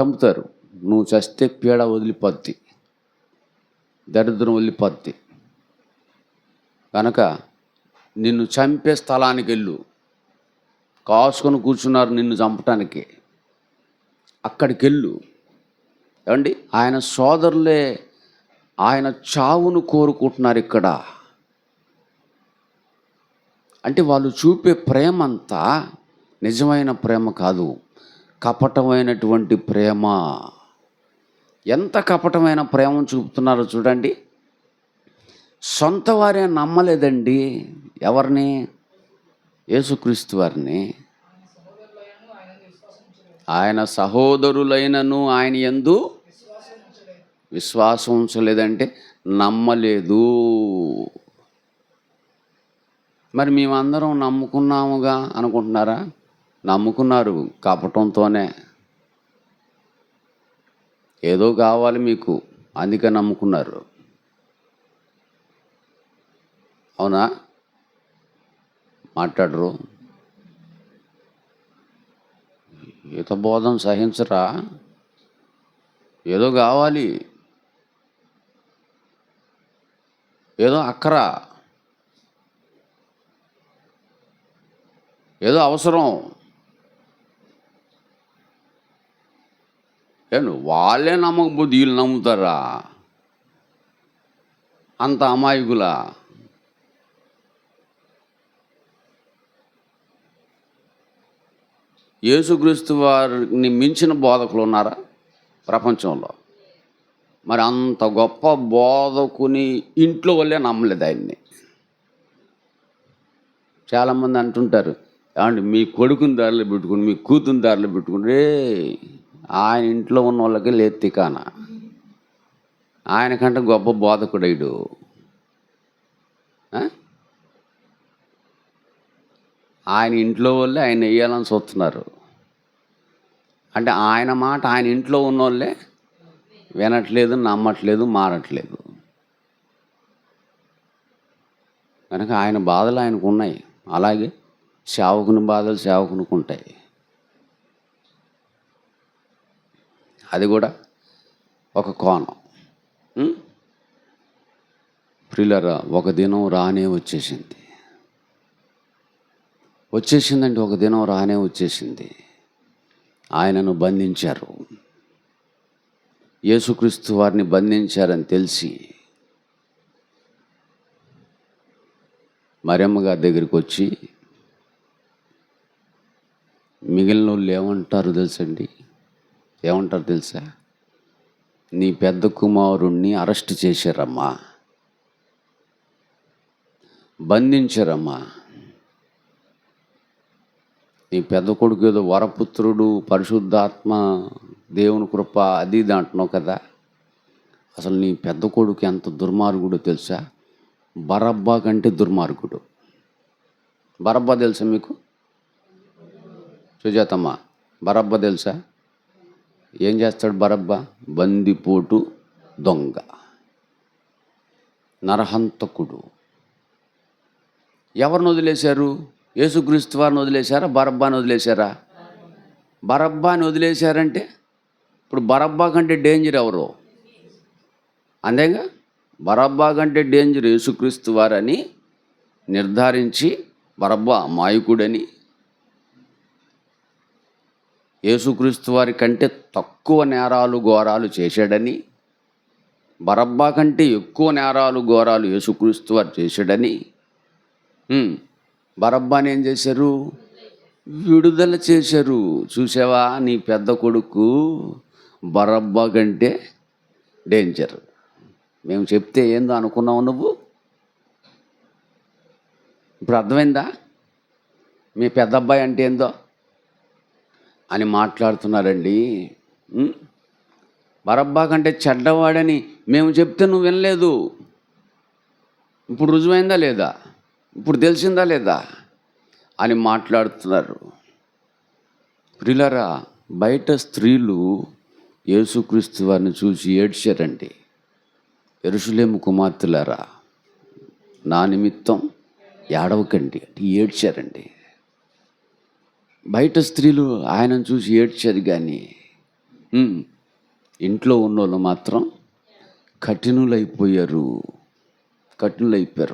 చంపుతారు. నువ్వు చస్తే పీడ వదిలిపోద్ది దరిద్రం వదిలిపోద్ది కనుక నిన్ను చంపే స్థలానికి వెళ్ళు కాసుకొని కూర్చున్నారు నిన్ను చంపటానికి. అక్కడికి వెళ్ళు ఏమండి? ఆయన సోదరులే ఆయన చావును కోరుకుంటున్నారు ఇక్కడ. అంటే వాళ్ళు చూపే ప్రేమ అంతా నిజమైన ప్రేమ కాదు. కపటమైనటువంటి ప్రేమ. ఎంత కపటమైన ప్రేమను చూపుతున్నారో చూడండి. సొంత వారే నమ్మలేదండి ఎవరిని? యేసుక్రీస్తు వారిని. ఆయన సహోదరులైనను ఆయన ఎందు విశ్వాసం ఉంచలేదంటే నమ్మలేదు. మరి మేమందరం నమ్ముకున్నాముగా అనుకుంటున్నారా? నమ్ముకున్నారు కపటంతోనే. ఏదో కావాలి మీకు అందుకే నమ్ముకున్నారు. అవునా? మాట్లాడరు. ఈత సహించరా? ఏదో కావాలి. ఏదో అక్కరా. ఏదో అవసరం. ఏంటి వాళ్ళే నమ్మకపోతే వీళ్ళు నమ్ముతారా? అంత అమాయకులా? యేసుక్రీస్తు వారిని మించిన బోధకులు ఉన్నారా ప్రపంచంలో? మరి అంత గొప్ప బోధకుని ఇంట్లో వల్లే నమ్మలేదు ఆయన్ని. చాలామంది అంటుంటారు ఏమంటే మీ కొడుకుని దారిలో పెట్టుకుని మీ కూతుని దారిలో పెట్టుకుని రే ఆయన ఇంట్లో ఉన్న వాళ్ళకి లేదు తికాన. ఆయనకంటే గొప్ప బోధకుడైడు. ఆయన ఇంట్లో వాళ్ళే ఆయన వేయాలని చూస్తున్నారు. అంటే ఆయన మాట ఆయన ఇంట్లో ఉన్న వాళ్ళే వినట్లేదు నమ్మట్లేదు మారట్లేదు. కనుక ఆయన బాధలు ఆయనకు ఉన్నాయి. అలాగే సేవకుని బాధలు సేవకునికి ఉంటాయి. అది కూడా ఒక కోణం. ఉం? ప్రియులరా ఒక దినం రానే వచ్చేసింది. వచ్చేసిందంటే ఒక దినం రానే వచ్చేసింది. ఆయనను బంధించారు. యేసుక్రీస్తు వారిని బంధించారని తెలిసి మరియమ్మ గారి దగ్గరికి వచ్చి మిగిలిన వాళ్ళు ఏమంటారు తెలుసండి? ఏమంటారు తెలుసా? నీ పెద్ద కుమారుణ్ణి అరెస్ట్ చేశారమ్మా. బంధించారమ్మా. నీ పెద్ద కొడుకు ఏదో వరపుత్రుడు పరిశుద్ధాత్మ దేవుని కృప అది దాంట్నావు కదా. అసలు నీ పెద్ద కొడుకు ఎంత దుర్మార్గుడో తెలుసా? బరబ్బా కంటే దుర్మార్గుడు. బరబ్బా తెలుసా మీకు? సుజాతమ్మ బరబ్బా తెలుసా? ఏం చేస్తాడు బరబ్బా? బందిపోటు దొంగ. నరహంతకుడు. ఎవరిని వదిలేశారు? యేసుక్రీస్తు వారిని వదిలేశారా? బరబ్బాని వదిలేశారా? బరబ్బాని వదిలేశారంటే ఇప్పుడు బరబ్బా కంటే డేంజర్ ఎవరు? అంతేగా? బరబ్బా కంటే డేంజర్ యేసుక్రీస్తు వారని నిర్ధారించి బరబ్బా మాయకుడని యేసుక్రీస్తు వారి కంటే తక్కువ నేరాలు ఘోరాలు చేశాడని బరబ్బా కంటే ఎక్కువ నేరాలు ఘోరాలు యేసుక్రీస్తు వారు చేశాడని బరబ్బాని ఏం చేశారు? విడుదల చేశారు. చూసావా? నీ పెద్ద కొడుకు బరబ్బా కంటే డేంజర్. మేము చెప్తే ఏందో అనుకున్నావు నువ్వు? ఇప్పుడు అర్థమైందా? మీ పెద్ద అబ్బాయి అంటే ఏందో? అని మాట్లాడుతున్నారండి. బరబ్బా కంటే చెడ్డవాడని మేము చెప్తే నువ్వు వినలేదు. ఇప్పుడు రుజువైందా లేదా? ఇప్పుడు తెలిసిందా లేదా? అని మాట్లాడుతున్నారు. ప్రిలరా బయట స్త్రీలు యేసుక్రీస్తు వారిని చూసి ఏడ్చారండి. ఎరుషులేము కుమార్తెలారా నా నిమిత్తం ఏడవకండి అంటే ఏడ్చారండి. బయట స్త్రీలు ఆయనను చూసి ఏడ్చారు కానీ ఇంట్లో ఉన్నోళ్ళు మాత్రం కఠినులైపోయారు. కఠినులైపోయారు.